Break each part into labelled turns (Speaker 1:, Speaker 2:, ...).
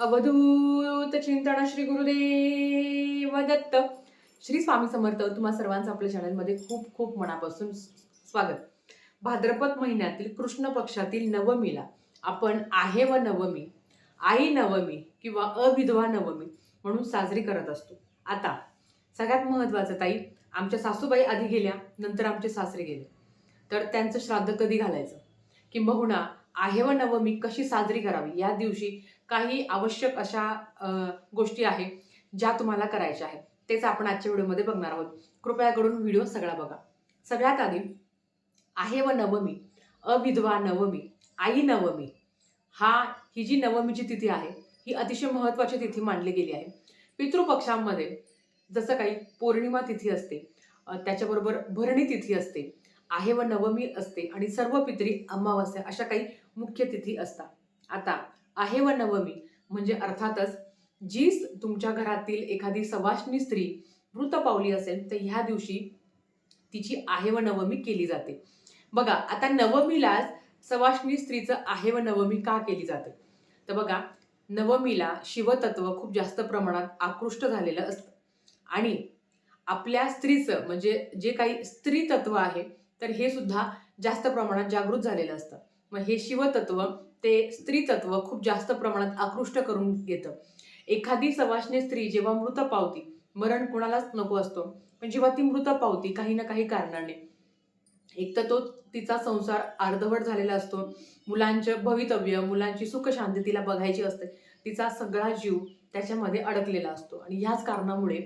Speaker 1: अवधूत चिंतन श्री गुरुदेव दत्त. श्री स्वामी समर्थ तुम्हा सर्वांचं आपल्या चॅनलमध्ये खूप खूप मनापासून स्वागत. भाद्रपद महिन्यातील कृष्ण पक्षातील नवमीला आपण आहे व नवमी आई नवमी किंवा अविधवा नवमी म्हणून साजरी करत असतो. आता सगळ्यात महत्त्वाचं ताई आमच्या सासूबाई आधी गेल्या नंतर आमचे सासरे गेले. तर त्यांचं श्राद्ध कधी घालायचं? किंबहुना आहे व नवमी कशी साजरी करावी? या दिवशी काही आवश्यक अशा गोष्टी आहे ज्या तुम्हाला करायच्या आहेत. तेच आपण आजच्या व्हिडिओमध्ये बघणार आहोत. कृपया करून व्हिडिओ सगळा बघा. सगळ्यात आधी आहे व नवमी अविधवा नवमी आई नवमी हा ही जी नवमीची तिथी आहे ही अतिशय महत्त्वाची तिथी मानली गेली आहे. पितृपक्षांमध्ये जसं काही पौर्णिमा तिथी असते त्याच्याबरोबर भरणी तिथी असते आहे व नवमी असते आणि सर्व पितरी अमावस्या अशा काही मुख्य तिथी असतात. आता आहे व नवमी म्हणजे अर्थातच जी तुमच्या घरातील एखादी सवाष्णी स्त्री मृत पावली असेल तर ह्या दिवशी तिची आहे व नवमी केली जाते. बघा आता नवमीलाच सवाष्णी स्त्रीचं आहे व नवमी का केली जाते? तर बघा नवमीला शिवतत्व खूप जास्त प्रमाणात आकृष्ट झालेलं असतं. आणि आपल्या स्त्रीचं म्हणजे जे काही स्त्री तत्व आहे तर हे सुद्धा जास्त प्रमाणात जागृत झालेलं असतं. मग हे शिवतत्व ते स्त्रीतत्व खूप जास्त प्रमाणात आकृष्ट करून घेतं. एखादी सवासने स्त्री जेव्हा मृत पावती मरण कुणालाच नको असतो पण जेव्हा ती मृत पावती काही ना काही कारणाने एक तर तो तिचा संसार अर्धवट झालेला असतो मुलांचं भवितव्य मुलांची सुखशांती तिला बघायची असते तिचा सगळा जीव त्याच्यामध्ये अडकलेला असतो. आणि ह्याच कारणामुळे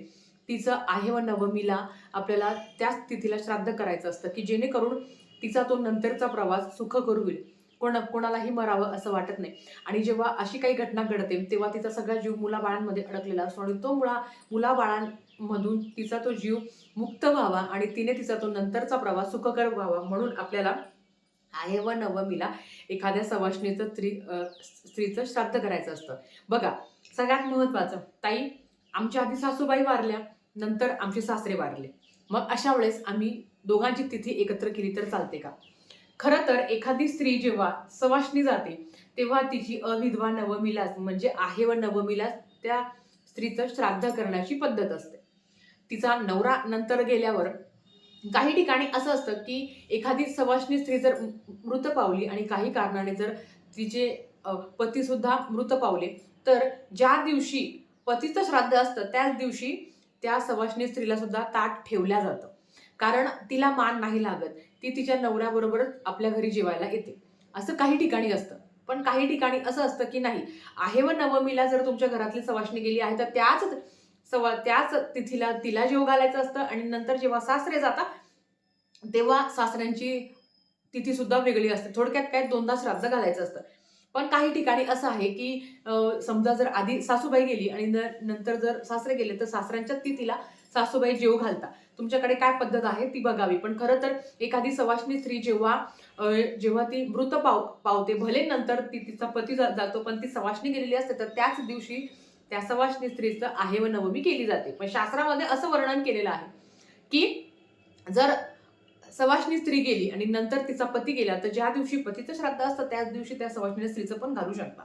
Speaker 1: तिचं आहे व नवमीला आपल्याला त्याच तिथीला श्राद्ध करायचं असतं की जेणेकरून तिचा तो नंतरचा प्रवास सुखकर होईल कोण कोणालाही मरावं असं वाटत नाही. आणि जेव्हा अशी काही घटना घडते तेव्हा तिचा सगळा जीव मुलाबाळांमध्ये अडकलेला असतो. आणि तो मुळा मुलाबाळांमधून तिचा तो जीव मुक्त व्हावा आणि तिने तिचा तो नंतरचा प्रवास सुखकर व्हावा म्हणून आपल्याला आहे व नवमीला एखाद्या सवाष्णीचं स्त्री स्त्रीचं श्राद्ध करायचं असतं. बघा सगळ्यात महत्त्वाचं ताई आमच्या आधी सासूबाई वारल्या नंतर आमचे सासरे वारले. मग अशा वेळेस आम्ही दोघांची तिथी एकत्र केली तर चालते का? खरं तर एखादी स्त्री जेव्हा सवाष्णी जाते तेव्हा तिची अविधवा नवमीलाच म्हणजे आहे व नवमीलाच त्या स्त्रीचं श्राद्ध करण्याची पद्धत असते. तिचा नवरा नंतर गेल्यावर काही ठिकाणी असं असतं की एखादी सवाष्णी स्त्री जर मृत पावली आणि काही कारणाने जर तिचे पतीसुद्धा मृत पावले तर ज्या दिवशी पतीचं श्राद्ध असतं त्याच दिवशी त्या सवाष्णी स्त्रीला सुद्धा ताट ठेवल्या जातं. कारण तिला मान नाही लागत. ती तिच्या नवऱ्याबरोबरच आपल्या घरी जेवायला येते. असं काही ठिकाणी असतं. पण काही ठिकाणी असं असतं की नाही. आहे व नवमीला जर तुमच्या घरातली सवासणी गेली आहे तर त्याच सवा त्याच तिथीला तिला जेव घालायचं असतं आणि नंतर जेव्हा सासरे जातात तेव्हा सासऱ्यांची तिथी सुद्धा वेगळी असते. थोडक्यात काय दोनदा श्राद्ध घालायचं असतं. पण काही ठिकाणी असं आहे की समजा जर आधी सासूबाई गेली आणि न- नंतर जर सासरे गेले तर सासऱ्यांच्या तिथीला सासूबाई जेव घालता तुमच्याकडे काय पद्धत आहे ती बघावी. पण खरं तर एखादी सवाष्णी स्त्री जेव्हा जेव्हा ती मृत पाव पावते भले नंतर ती तिचा पती जा- जातो पण ती सवाष्णी गेलेली असते तर त्याच दिवशी त्या सवाष्णी स्त्रीचं आहे व नवमी केली जाते. पण शास्त्रामध्ये असं वर्णन केलेलं आहे की जर सवाष्णी स्त्री गेली आणि नंतर तिचा पती गेला तर ज्या दिवशी पतीचं श्राद्ध असतं त्याच दिवशी त्या सवाष्णी स्त्रीचं पण घालू शकता.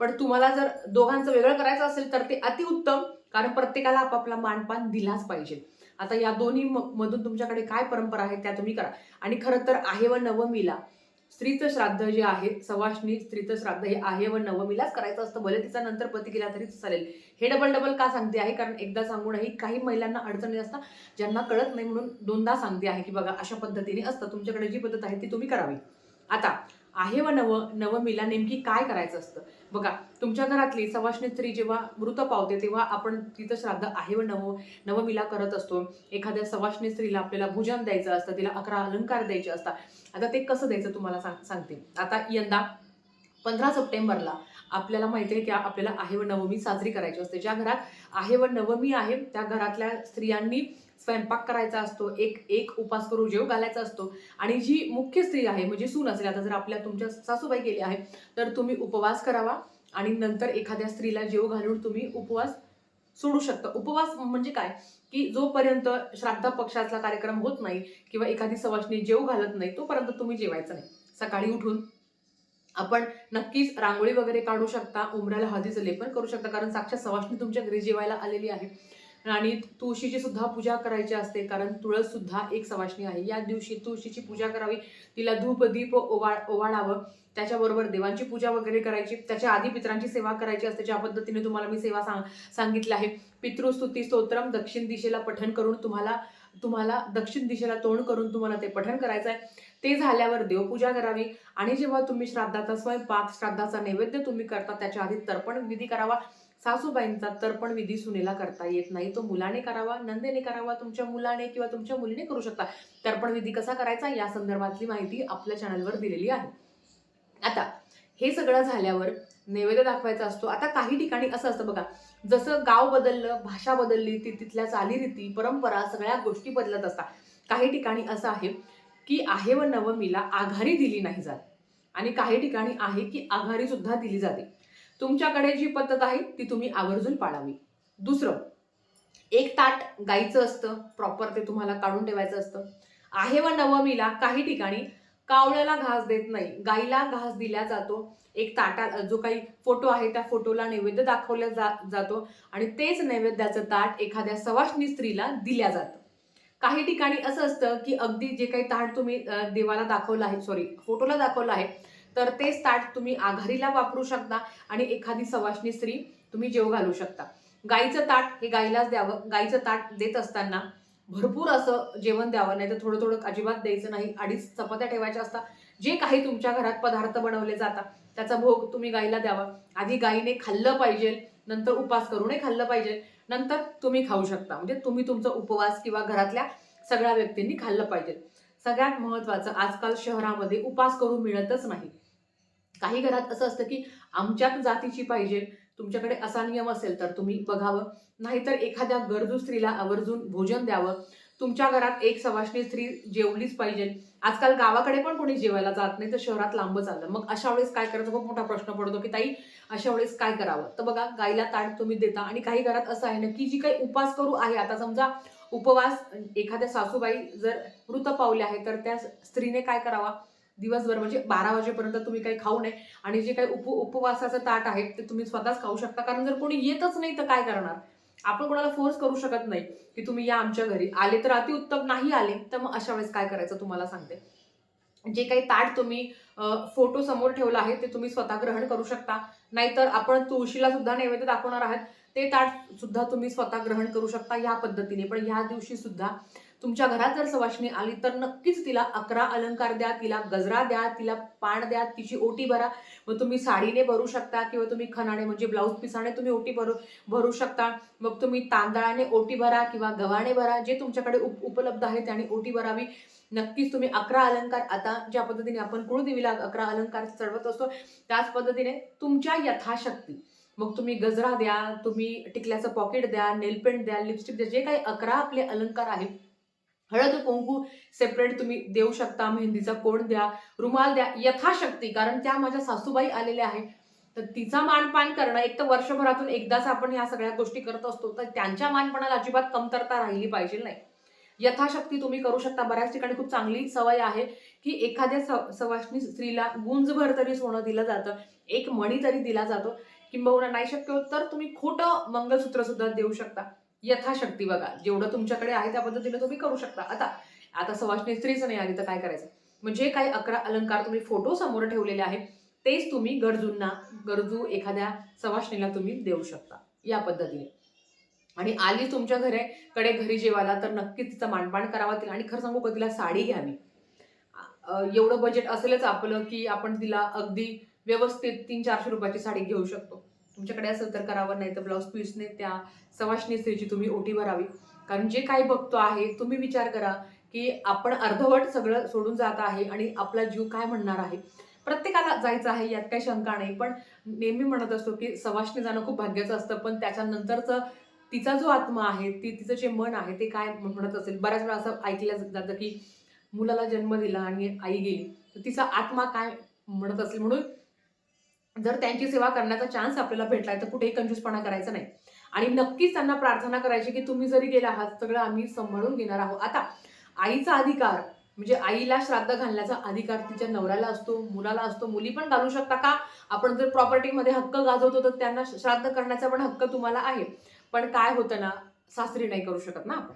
Speaker 1: पण तुम्हाला जर दोघांचं वेगळं करायचं असेल तर ते अतिउत्तम कारण प्रत्येकाला आपापला मानपान दिलाच पाहिजे. आता या दोन्ही म- मधून तुमच्याकडे काय परंपरा आहे त्या तुम्ही करा. आणि खरं तर आहे व नवमीला स्त्रीचं श्राद्ध जे आहे सवाष्णी स्त्रीचं श्राद्ध हे आहे व नवमीलाच करायचं असतं. भले तिचा नंतर पती केला तरी चालेल. हे डबल डबल का सांगते आहे? कारण एकदा सांगूनही काही महिलांना अडचणी असतात ज्यांना कळत नाही म्हणून दोनदा सांगते आहे की बघा अशा पद्धतीने असतं. तुमच्याकडे जी पद्धत आहे ती तुम्ही करावी. आता आहे व नव नवमीला नेमकी काय करायचं असतं? बघा तुमच्या घरातली सवाष्णी स्त्री जेव्हा मृत पावते तेव्हा आपण तिचं श्राद्ध आहे व नव नवमीला करत असतो. एखाद्या सवाष्णी स्त्रीला आपल्याला भोजन द्यायचं असतं तिला अकरा अलंकार द्यायचे असतात. आता ते कसं द्यायचं तुम्हाला सांग सांगते. आता यंदा पंधरा सप्टेंबरला आपल्याला माहिती आहे की आपल्याला आहे व नवमी साजरी करायची असते. ज्या घरात आहे व नवमी आहे त्या घरातल्या स्त्रियांनी स्वयंपाक करायचा असतो एक एक उपास करू जेव घालायचा असतो. आणि जी मुख्य स्त्री आहे म्हणजे सून असेल आता जर आपल्या तुमच्या सासूबाई गेली आहे तर तुम्ही उपवास करावा आणि नंतर एखाद्या स्त्रीला जेव घालून तुम्ही उपवास सोडू शकता. उपवास म्हणजे काय? की जोपर्यंत श्राद्ध पक्षातला कार्यक्रम होत नाही किंवा एखादी सवाष्णी जेव घालत नाही तोपर्यंत तुम्ही जेवायचं नाही. सकाळी उठून आपण नक्कीच रांगोळी वगैरे काढू शकता उमऱ्याला हळदीचं लेपन करू शकता कारण साक्षात सवाष्णी तुमच्या घरी जेवायला आलेली आहे. आणि तुळशीची सुद्धा पूजा करायची असते कारण तुळस सुद्धा एक सवाष्णी आहे. या दिवशी तुळशीची पूजा करावी तिला धूप दीप ओवाळ ओवाळावं. त्याच्याबरोबर देवांची पूजा वगैरे करायची. त्याच्या आधी पितरांची सेवा करायची असते. ज्या पद्धतीने तुम्हाला मी सेवा सांग सांगितलं आहे. पितृस्तुती स्तोत्रम दक्षिण दिशेला पठण करून तुम्हाला तुम्हाला दक्षिण दिशेला तोंड करून तुम्हाला ते पठण करायचं आहे ते झाल्यावर देवपूजा करावी. आणि जेव्हा तुम्ही श्राद्धाचा स्वयंपाक श्राद्धाचा नैवेद्य तुम्ही करता त्याच्या आधी तर्पण विधी करावा. सासूबाईंचा तर्पण विधी सुनेला करता येत नाही. तो मुलाने करावा नंदेने करावा तुमच्या मुलाने किंवा तुमच्या मुलीने करू शकता. तर्पण विधी कसा करायचा? या संदर्भातली माहिती आपल्या चॅनलवर दिलेली आहे. आता हे सगळं झाल्यावर नैवेद्य दाखवायचा असतो. आता काही ठिकाणी असं असतं बघा जसं गाव बदललं भाषा बदलली ती तिथल्या चालीरीती परंपरा सगळ्या गोष्टी बदलत असतात. काही ठिकाणी असं आहे की आहे व नवमीला आघारी दिली नाही जात. आणि काही ठिकाणी आहे की आघारी सुद्धा दिली जाते. तुमच्याकडे जी पद्धत आहे ती तुम्ही आवर्जून पाळावी. दुसरं एक ताट गाईचं असतं प्रॉपर ते तुम्हाला काढून ठेवायचं असतं. आहे व नवमीला काही ठिकाणी कावळ्याला घास देत नाही गाईला घास दिला जातो. एक ताटा जो काही फोटो आहे त्या फोटोला नैवेद्य दाखवला जा जातो आणि तेच नैवेद्याचं ताट एखाद्या सवाष्णी स्त्रीला दिल्या जातं. काही ठिकाणी असं असतं की अगदी जे काही ताट तुम्ही देवाला दाखवलं आहे सॉरी फोटोला दाखवलं आहे तर तेच ताट तुम्ही आघारीला वापरू शकता आणि एखादी सवाष्णी स्त्री तुम्ही जेव घालू शकता. गाईचं ताट हे गाईलाच द्यावं. गाईचं ताट देत असताना भरपूर असं जेवण द्यावं नाही तर थोडं थोडं अजिबात द्यायचं नाही. अडीच चपात्या ठेवायच्या असतात जे काही तुमच्या घरात पदार्थ बनवले जातात त्याचा भोग तुम्ही गाईला द्यावा. आधी गाईने खाल्लं पाहिजे नंतर उपास करूनही खाल्लं पाहिजे नंतर तुम्ही खाऊ शकता. म्हणजे तुम्ही तुमचा उपवास किंवा घरातल्या सगळ्या व्यक्तींनी खाल्लं पाहिजे. सगळ्यात महत्त्वाचं आजकाल शहरामध्ये उपास करून मिळतच नाही. काही घरात असं असतं की आमच्याच जातीची पाहिजे तुमच्याकडे असा नियम असेल तर तुम्ही बघावं. नाहीतर एखाद्या गरजू स्त्रीला आवर्जून भोजन द्यावं. तुमच्या घरात एक सवाशणी स्त्री जेवलीच पाहिजे. आजकाल गावाकडे पण कोणी जेवायला जात नाही तर शहरात लांबच आलं मग अशा वेळेस काय करायचं? खूप मोठा प्रश्न पडतो की ताई अशा वेळेस काय करावं? तर बघा गाईला ताट तुम्ही देता आणि काही घरात असं आहे ना की जी काही उपास करू आहे. आता समजा उपवास एखाद्या सासूबाई जर मृत पावले आहे तर त्या स्त्रीने काय करावा? दिवसभर म्हणजे बारा वाजेपर्यंत तुम्ही काही खाऊ नये. आणि जे काही उप उपवासाचं ताट आहे ते तुम्ही स्वतःच खाऊ शकता. कारण जर कोणी येतच नाही तर काय करणार? आपण कोणाला फोर्स करू शकत नाही की तुम्ही या आमच्या घरी. आले तर अतिउत्तम नाही आले तर मग अशा वेळेस काय करायचं तुम्हाला सांगते. जे काही ताट तुम्ही फोटो समोर ठेवला आहे ते तुम्ही स्वतः ग्रहण करू शकता. नाहीतर आपण तुळशीला सुद्धा नैवेद्य दाखवणार आहात. ते ताट सुद्धा तुम्ही स्वतः ग्रहण करू शकता या पद्धतीने. पण ह्या दिवशी सुद्धा तुमच्या घरात जर सवाष्णी आली तर नक्कीच तिला अकरा अलंकार द्या तिला गजरा द्या तिला पाण द्या तिची ओटी भरा. मग तुम्ही साडीने भरू शकता किंवा तुम्ही खणाने म्हणजे ब्लाऊज पिसाने तुम्ही ओटी भरू भरू शकता. मग तुम्ही तांदळाने ओटी भरा किंवा गव्हाणे भरा जे तुमच्याकडे उप उपलब्ध आहे त्याने ओटी भरावी. नक्कीच तुम्ही अकरा अलंकार आता ज्या पद्धतीने आपण कुळदेवीला अकरा अलंकार चढवत असतो त्याच पद्धतीने तुमच्या यथाशक्ती. मग तुम्ही गजरा द्या तुम्ही टिकल्याचं पॉकेट द्या नेलपेंट द्या लिपस्टिक द्या जे काही अकरा आपले अलंकार आहेत हळद कुंकू सेपरेट तुम्ही देऊ शकता मेहंदीचा कोण द्या रुमाल द्या यथाशक्ती. कारण त्या माझ्या सासूबाई आलेल्या आहेत. तर तिचा मानपान करणं एक तर वर्षभरातून एकदाच आपण ह्या सगळ्या गोष्टी करत असतो तर त्यांच्या मानपणाला अजिबात कमतरता राहिली पाहिजे नाही. यथाशक्ती तुम्ही करू शकता. बऱ्याच ठिकाणी खूप चांगली सवय आहे की एखाद्या स सवाष्णी स्त्रीला गुंजभर तरी सोनं दिलं जातं एक मणी तरी दिला जातो. किंबहुना नाही शक्य होत तर तुम्ही खोटं मंगलसूत्र सुद्धा देऊ शकता. यथाशक्ती बघा जेवढं तुमच्याकडे आहे त्या पद्धतीने तुम्ही करू शकता. आता आता सवाष्णी स्त्रीच नाही आली तर काय करायचं? म्हणजे काही अकरा अलंकार तुम्ही फोटो समोर ठेवलेले आहे तेच तुम्ही गरजूंना गरजू एखाद्या सवाष्णीला तुम्ही देऊ शकता या पद्धतीने. आणि आली तुमच्या घरे कडे घरी जेवायला तर नक्कीच तिचं मांडपाण करावा तिला. आणि खरं सांगू का तिला साडी घ्यावी एवढं बजेट असेलच आपलं की आपण तिला अगदी व्यवस्थित तीन चारशे रुपयाची साडी घेऊ शकतो. तुमच्याकडे असेल तर करावं नाही तर ब्लाऊज पीसने त्या सवाष्णी स्त्रीची तुम्ही ओटी भरावी. कारण जे काही बघतो आहे तुम्ही विचार करा की आपण अर्धवट सगळं सोडून जात आहे आणि आपला जीव काय म्हणणार आहे? प्रत्येकाला जायचं आहे यात काही शंका नाही. पण नेहमी म्हणत असतो की सवाष्णी जाणं खूप भाग्याचं असतं पण त्याच्यानंतरचं तिचा जो आत्मा आहे ती तिचं जे मन आहे ते काय म्हणत असेल? बऱ्याच वेळा असं ऐकलं जातं की मुलाला जन्म दिला आणि आई गेली. तर तिचा आत्मा काय म्हणत असेल? म्हणून जर त्यांची सेवा करण्याचा चान्स आपल्याला भेटलाय तर कुठेही कंजूसपणा करायचा नाही. आणि नक्कीच त्यांना प्रार्थना करायची की तुम्ही जरी गेला आहात सगळं आम्ही सांभाळून घेणार आहोत. आता आईचा अधिकार म्हणजे आईला श्राद्ध घालण्याचा अधिकार तिच्या नवऱ्याला असतो मुलाला असतो मुली पण घालू शकता का? आपण जर प्रॉपर्टीमध्ये हक्क गाजवतो तर त्यांना श्राद्ध करण्याचा पण हक्क तुम्हाला आहे. पण काय होतं ना सासरी नाही करू शकत ना आपण.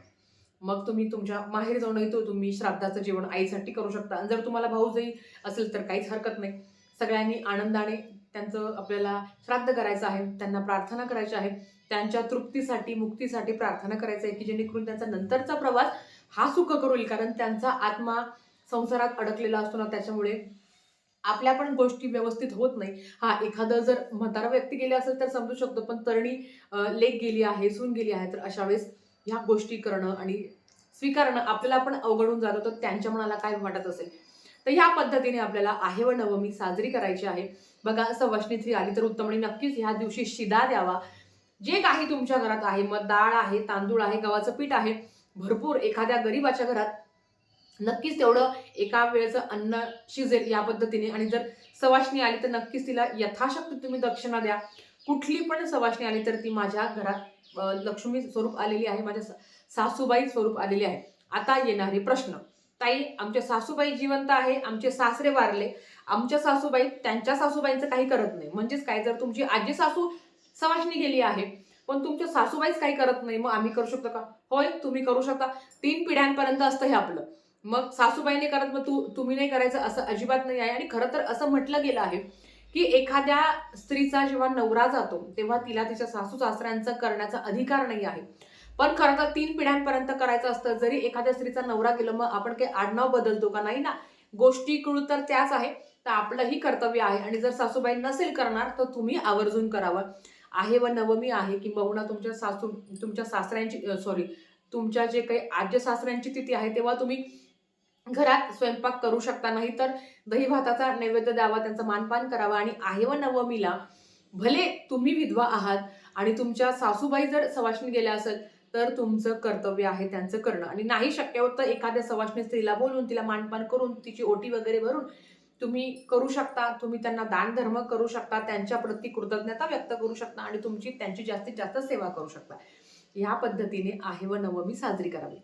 Speaker 1: मग तुम्ही तुमच्या माहेर जाऊन येतो तुम्ही श्राद्धाचं जेवण आईसाठी करू शकता. आणि जर तुम्हाला भाऊ जाई असेल तर काहीच हरकत नाही. सगळ्यांनी आनंदाने त्यांचं आपल्याला श्राद्ध करायचं आहे त्यांना प्रार्थना करायची आहे त्यांच्या तृप्तीसाठी मुक्तीसाठी प्रार्थना करायचं आहे की जेणेकरून त्यांचा नंतरचा प्रवास हा सुख करू कारण त्यांचा आत्मा संसारात अडकलेला असतो ना त्याच्यामुळे आपल्या पण गोष्टी व्यवस्थित होत नाही. हा एखादं जर म्हातारा व्यक्ती गेले असेल तर समजू शकतो पण तरणी लेख गेली आहे सून गेली आहे तर अशा वेळेस ह्या गोष्टी करणं आणि स्वीकारणं आपल्याला पण अवघडून जातं तर त्यांच्या मनाला काय वाटत असेल? तर ह्या पद्धतीने आपल्याला आहे व नवमी साजरी करायची आहे. बघा सवाष्णी आली तर उत्तमणी नक्कीच ह्या दिवशी शिदा द्यावा. जे काही तुमच्या घरात आहे मग डाळ आहे तांदूळ आहे गव्हाचं पीठ आहे भरपूर एखाद्या गरीबाच्या घरात नक्कीच तेवढं एका वेळेचं अन्न शिजेल या पद्धतीने. आणि जर सवाशणी आली तर नक्कीच तिला यथाशक्ती तुम्ही दक्षिणा द्या. कुठली पण सवाशणी आली तर ती माझ्या घरात लक्ष्मी स्वरूप आलेली आहे माझ्या सा- सासूबाई स्वरूप आलेली आहे. आता येणारे प्रश्न. ताई आमच्या सासूबाई जिवंत आहे आमचे सासरे वारले. आमच्या सासूबाई त्यांच्या सासूबाईंचं काही करत नाही. म्हणजेच काय जर तुमची आजी सासू समाजनी गेली आहे पण तुमच्या सासूबाईच काही करत नाही मग आम्ही करू शकतो का? होय तुम्ही करू शकता. तीन पिढ्यांपर्यंत असतं हे आपलं. मग सासूबाईने करत मग तू तुम्ही नाही करायचं असं अजिबात नाही आहे. आणि खरं तर असं म्हटलं गेलं आहे की एखाद्या स्त्रीचा जेव्हा नवरा जातो तेव्हा तिला तिच्या सासू सासऱ्यांचं करण्याचा अधिकार नाही आहे. पण खरं तर तीन पिढ्यांपर्यंत करायचं असतं. जरी एखाद्या स्त्रीचा नवरा गेलो मग आपण काही आडनाव बदलतो का? नाही ना. गोष्टी कळू तर त्याच आहे. तर आपलंही कर्तव्य आहे. आणि जर सासूबाई नसेल करणार तर तुम्ही आवर्जून करावं. आहे व नवमी आहे किंबहुना तुमच्या सासू तुमच्या सासऱ्यांची सॉरी तुमच्या जे काही आज्य सासऱ्यांची तिथी आहे तेव्हा तुम्ही घरात स्वयंपाक करू शकता. नाही तर दही भाताचा नैवेद्य द्यावा त्यांचा मानपान करावा. आणि आहे व नवमीला भले तुम्ही विधवा आहात आणि तुमच्या सासूबाई जर सवाष्णी गेल्या असेल तर तुमचं कर्तव्य आहे त्यांचं करणं. आणि नाही शक्य होत तर एखाद्या सवाष्णी स्त्रीला बोलून तिला मानपान करून तिची ओटी वगैरे भरून तुम्ही करू शकता तुम्ही त्यांना दान धर्म करू शकता त्यांच्या प्रती कृतज्ञता व्यक्त करू शकता आणि तुमची त्यांची जास्तीत जास्त सेवा करू शकता. ह्या पद्धतीने आहे व नवमी साजरी करावी.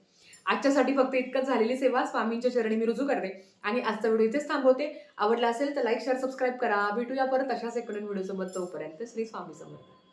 Speaker 1: आजच्यासाठी फक्त इतकंच झालेली सेवा. स्वामींच्या चरणी मी रुजू करते आणि आजचा व्हिडिओ इथेच थांबवते. आवडला असेल तर लाईक शेअर सबस्क्राईब करा. भेटूया परत अशाच एक व्हिडिओसोबत व्हिडिओ सोबत तोपर्यंत. श्री स्वामी समर्थ.